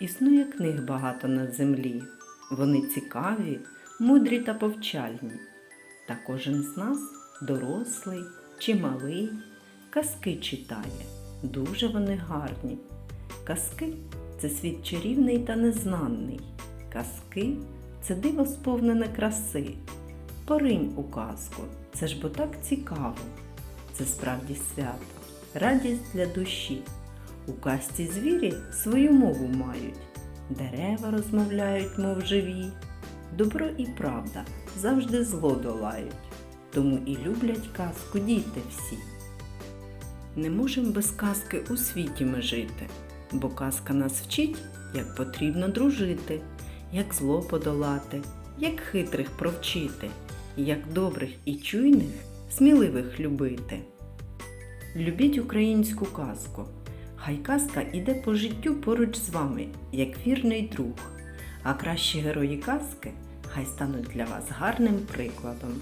Існує книг багато на землі. Вони цікаві, мудрі та повчальні. Та кожен з нас, дорослий чи малий, казки читає. Дуже вони гарні. Казки це світ чарівний та незнаний. Казки це диво сповнене краси. Поринь у казку, це ж бо так цікаво. Це справді свято, радість для душі. У казці звірі свою мову мають, дерева розмовляють, мов живі. Добро і правда завжди зло долають, тому і люблять казку діти всі. Не можемо без казки у світі ми жити, бо казка нас вчить, як потрібно дружити, як зло подолати, як хитрих провчити, як добрих і чуйних, сміливих любити. Любіть українську казку. Хай казка іде по життю поруч з вами, як вірний друг. А кращі герої казки хай стануть для вас гарним прикладом.